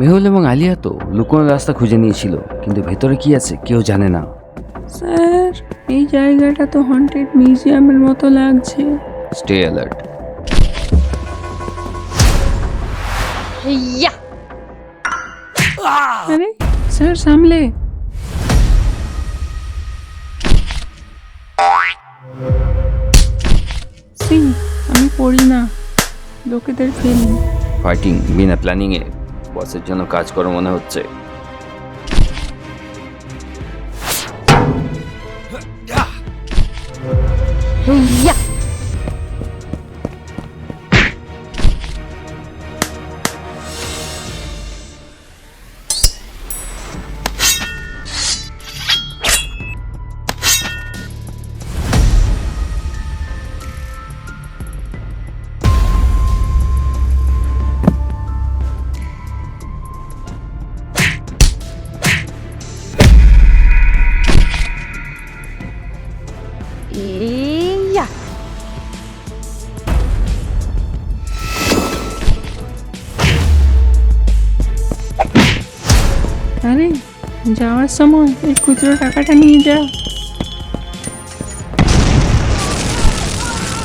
মেহুল এবং আলিয়া তো লুকোনোর রাস্তা খুঁজে নিয়েছিল কিন্তু ভেতরে কি আছে কেউ জানে না। স্যার এই জায়গাটা তো হন্টেড মিউজিয়ামের মতো লাগছে। স্টে অ্যালার্ট আরে স্যার সামলে। সি আমি পড়ি না। লোকেদের ফিল্ম ফাইটিং বিনা প্ল্যানিংয়ে বসের জন্য কাজ করো মনে হচ্ছে। ইয়া যাওয়ার সময় এই খুচরো টাকাটা নিয়ে যা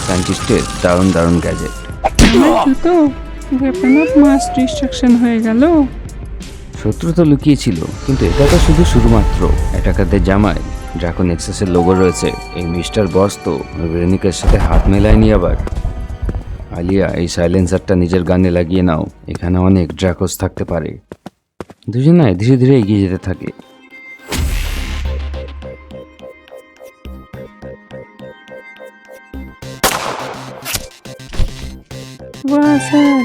সায়েন্টিস্টের দারুণ দারুণ gadget weapon of mass destruction হয়ে গেল। শত্রু তো লুকিয়েছিল কিন্তু এটা তো শুধু শুধুমাত্র অ্যাটাকারদের জামায় ড্রাকন এক্সেসের লোগো রয়েছে। এই মিস্টার বস তো ভেরোনিকার সাথে হাত মেলায়নি আবার। আলিয়া এই সাইলেন্সারটা নিজের গানে লাগিয়ে নাও এখানে অনেক ড্রাকোস থাকতে পারে। দুজনায় ধীরে ধীরে এগিয়ে যেতে থাকে। বাহ স্যার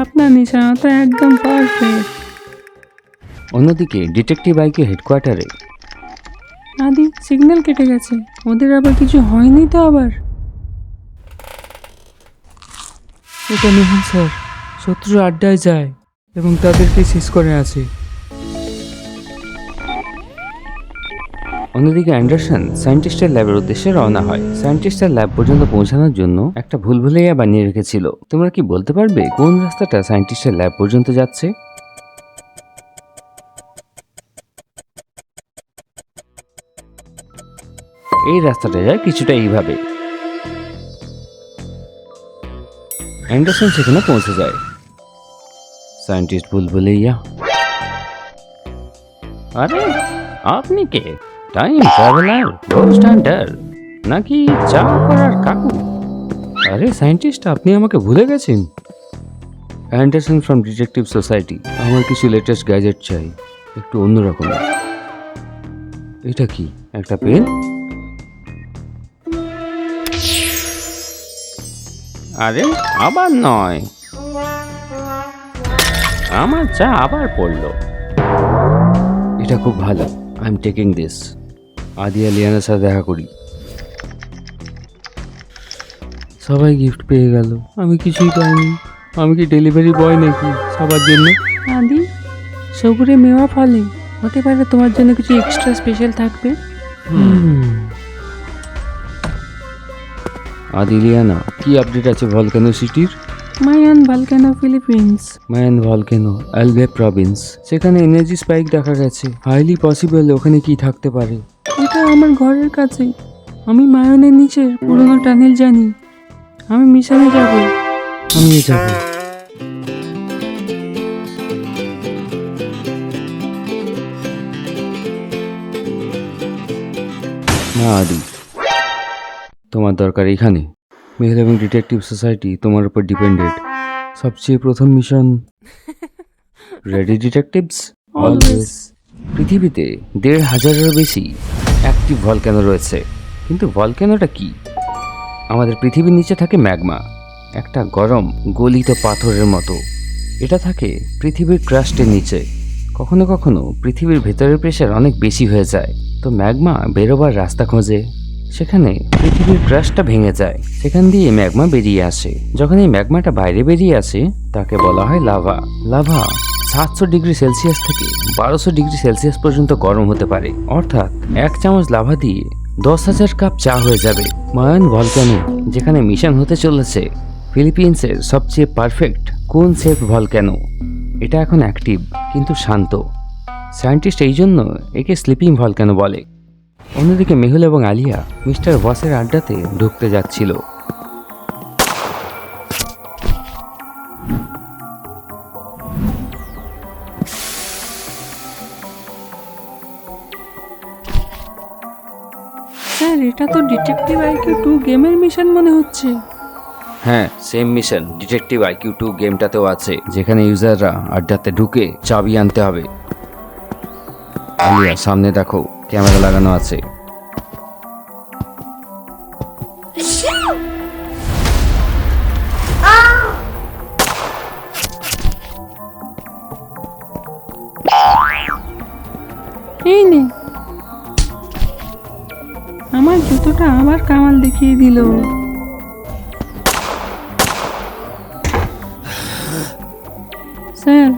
আপনার নিশানা তো একদম পারফেক্ট অন্যদিকে ডিটেকটিভ আইকে হেডকোয়ার্টারে আদি সিগন্যাল কেটে গেছে। ওদের আবার কিছু হয়নি তো আবার? এটা মেহুল স্যার। শত্রু আড্ডায় যায়। এবং তাদেরকে শেষ করে আছে। অন্যদিকে অ্যান্ডারসন সায়েন্টিস্টের ল্যাবের উদ্দেশ্যে রওনা হয়। সায়েন্টিস্টের ল্যাব পর্যন্ত পৌঁছানোর জন্য একটা ভুল ভুলাইয়া বানিয়ে রেখেছিল। তোমরা কি বলতে পারবে কোন রাস্তাটা সায়েন্টিস্টের ল্যাব পর্যন্ত যাচ্ছে? এই রাস্তাটা যায় কিছুটা এইভাবে। অ্যান্ডারসন সেখানে পৌঁছে যায়। সায়েন্টিস্ট ভুল ভুলাইয়া আরে আপনি কে? টাইম ট্রাভেলার গোস্ট হান্টার নাকি চা করার কাকু? আরে সায়েন্টিস্ট আপনি আমাকে ভুলে গেছেন। Anderson from detective society. আমার কিছু লেটেস্ট গ্যাজেট চাই। একটু অন্যরকম। এটা কি? একটা পেন? আরে আবার নয়। আমার চা আবার পড়ল। এটা খুব ভালো। I am taking this Adiya লিয়ানার সাথে দেখা করি। সবাই গিফট পেয়ে গেল। আমি কিছুই পাইনি। আমি কি ডেলিভারি বয় নাকি সবার জন্য? আদি সবুরে মেওয়া ফলে। হতে পারে তোমার জন্য কিছু এক্সট্রা স্পেশাল থাকবে। আদি লিয়ানা কি আপডেট আছে ভলকানো সিটির Mayon volcano Philippines. Mayon volcano Albay province. সেখানে এনার্জি স্পাইক দেখা গেছে। হাইলি পসিবল ওখানে কি থাকতে পারে। এটা আমার ঘরের কাছে। আমি মায়নের নিচের পুরোনো টানেল জানি। আমি মিশনে যাব। আমি যাব। না আদি। তোমার দরকার এখানে? মেহেল এবং ডিটেকটিভ সোসাইটি তোমার উপর ডিপেন্ডেড সবচেয়ে প্রথম মিশন রেডি ডিটেকটিভস অলওয়েজ পৃথিবীতে দেড় হাজারেরও বেশি অ্যাক্টিভ ভলক্যানো রয়েছে। কিন্তু ভলক্যানোটা কি? আমাদের পৃথিবীর নিচে থাকে ম্যাগমা একটা গরম গলিত পাথরের মতো। এটা থাকে পৃথিবীর ক্রাস্টের নিচে। কখনো কখনো পৃথিবীর ভেতরের প্রেশার অনেক বেশি হয়ে যায়। তো ম্যাগমা বেরোবার রাস্তা খোঁজে। সেখানে পৃথিবীর ক্রাশটা ভেঙে যায়। সেখান দিয়ে ম্যাগমা বেরিয়ে আসে। যখন এই ম্যাগমাটা বাইরে বেরিয়ে আসে, তাকে বলা হয় লাভা। লাভা সাতশো ডিগ্রি সেলসিয়াস থেকে বারোশো ডিগ্রি সেলসিয়াস পর্যন্ত গরম হতে পারে। অর্থাৎ এক চামচ লাভা দিয়ে দশ হাজার কাপ চা হয়ে যাবে। মায়ান ভলক্যানো, যেখানে মিশন হতে চলেছে, ফিলিপিন্সের সবচেয়ে পারফেক্ট কোন সেফ ভলক্যানো? এটা এখন অ্যাক্টিভ, কিন্তু শান্ত। সায়েন্টিস্ট এই জন্য একে স্লিপিং কেন বলে। অন্যদিকে মেহুল এবং আলিয়া মিস্টার ওয়াসের আড্ডাতে ঢুকতে যাচ্ছিল। স্যার এটা তো ডিটেকটিভ আইকিউ টু গেমের মিশন মনে হচ্ছে। হ্যাঁ same mission detective IQ two গেমটাতেও আছে। যেখানে ইউজাররা আড্ডাতে ঢুকে চাবি আনতে হবে। আলিয়া সামনে দেখো ক্যামেরা লাগানো আছে। এই আমার জুতোটা আবার কামাল দেখিয়ে দিল। স্যার,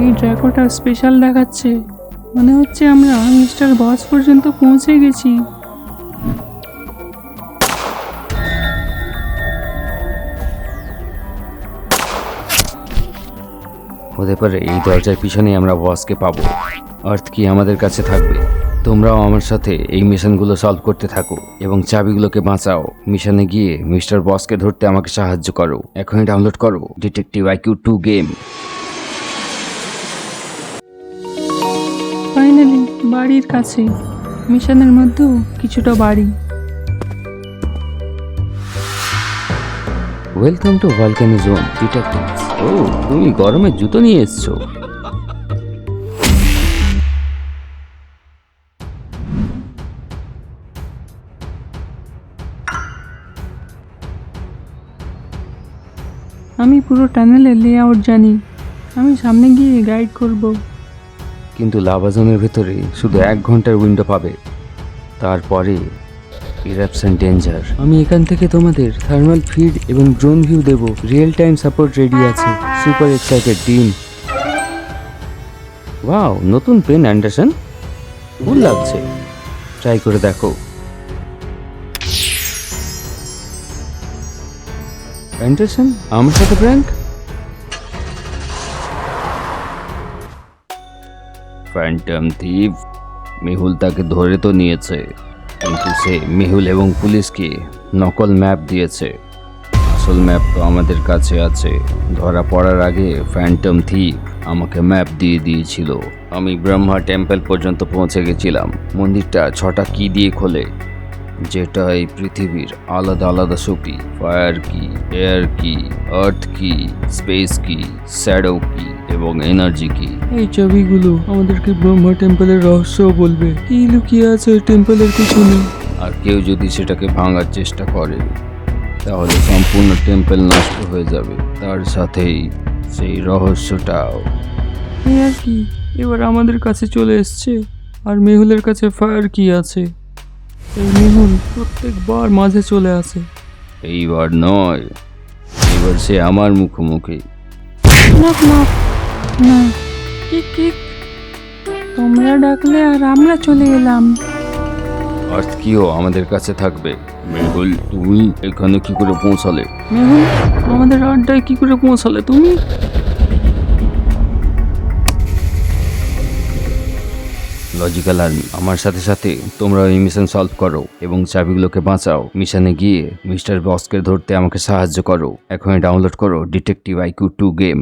এই ড্রাকোটা স্পেশাল দেখাচ্ছে। মনে হচ্ছে আমরা মিস্টার বস পর্যন্ত পৌঁছে গেছি। হতে পারে এই দরজার পিছনেই আমরা বসকে পাবো। আর্থ কি আমাদের কাছে থাকবে? তোমরাও আমার সাথে এই মিশনগুলো সলভ করতে থাকো এবং চাবিগুলোকে বাঁচাও। মিশনে গিয়ে মিস্টার বসকে ধরতে আমাকে সাহায্য করো। এখনই ডাউনলোড করো detective IQ two game finally বাড়ির কাছে। মিশনের মধ্যেও কিছুটা বাড়ি। Welcome to volcano zone detective ও তুমি গরমে জুতো নিয়ে এসছো। আমি পুরো টানেলের লেআউট জানি। আমি সামনে গিয়ে গাইড করব। কিন্তু লাভাজনের ভেতরে শুধু এক ঘণ্টার উইন্ডো পাবে। তারপরে ইরাপশন ডেঞ্জার আমি এখান থেকে তোমাদের থার্মাল ফিড এবং ড্রোন ভিউ দেব। রিয়েল টাইম সাপোর্ট রেডি আছে। সুপার এক্সাইটেড টিম ওয়াও নতুন পেন অ্যান্ডারসন ফুল লাগছে। ট্রাই করে দেখো। অ্যান্ডারসন আমার সাথে প্র্যাঙ্ক ফ্যান্টম থিভ মেহুল তাকে ধরে তো নিয়েছে। কিন্তু সে মেহুল এবং পুলিশকে নকল ম্যাপ দিয়েছে। আসল ম্যাপ তো আমাদের কাছে আছে। ধরা পড়ার আগে ফ্যান্টম থিভ আমাকে ম্যাপ দিয়ে দিয়েছিল। আমি ব্রহ্মা টেম্পল পর্যন্ত পৌঁছে গেছিলাম। মন্দিরটা ছটা কি দিয়ে খোলে? যেটা এই পৃথিবীর আলাদা আলাদা শক্তি। ফায়ার কি, এয়ার কি, আর্থ কি, স্পেস কি, শ্যাডো কি এবং এনার্জি কি? এই চাবিগুলো আমাদেরকে ব্রহ্মা টেম্পলের রহস্য বলবে। কি লুকিয়ে আছে টেম্পলের পিছনে। আর কেউ যদি সেটাকে ভাঙার চেষ্টা করে তাহলে সম্পূর্ণ টেম্পল নষ্ট হয়ে যাবে। তার সাথেই সেই রহস্যটাও। এই আর কি? এবার আমাদের কাছে চলে এসছে। আর মেহুলের কাছে ফায়ার কি আছে? এই মেহুল প্রত্যেকবার মাঝে চলে আসে। এইবার নয় এবার সে আমার মুখোমুখি। Knock knock. না। ঠিক ঠিক তোমরা ডাকলে আর আমরা চলে এলাম। আর্থ কিও আমাদের কাছে থাকবে? মেহুল তুমি এখানে কি করে পৌঁছালে? মেহুল আমাদের আড্ডায় কি করে পৌঁছালে তুমি? লজিক্যাল আর্মি আমার সাথে সাথে তোমরা এই মিশন সলভ করো এবং চাবিগুলোকে বাঁচাও। মিশনে গিয়ে মিস্টার বসকে ধরতে আমাকে সাহায্য করো। এখনই ডাউনলোড করো ডিটেকটিভ আইকিউ টু গেম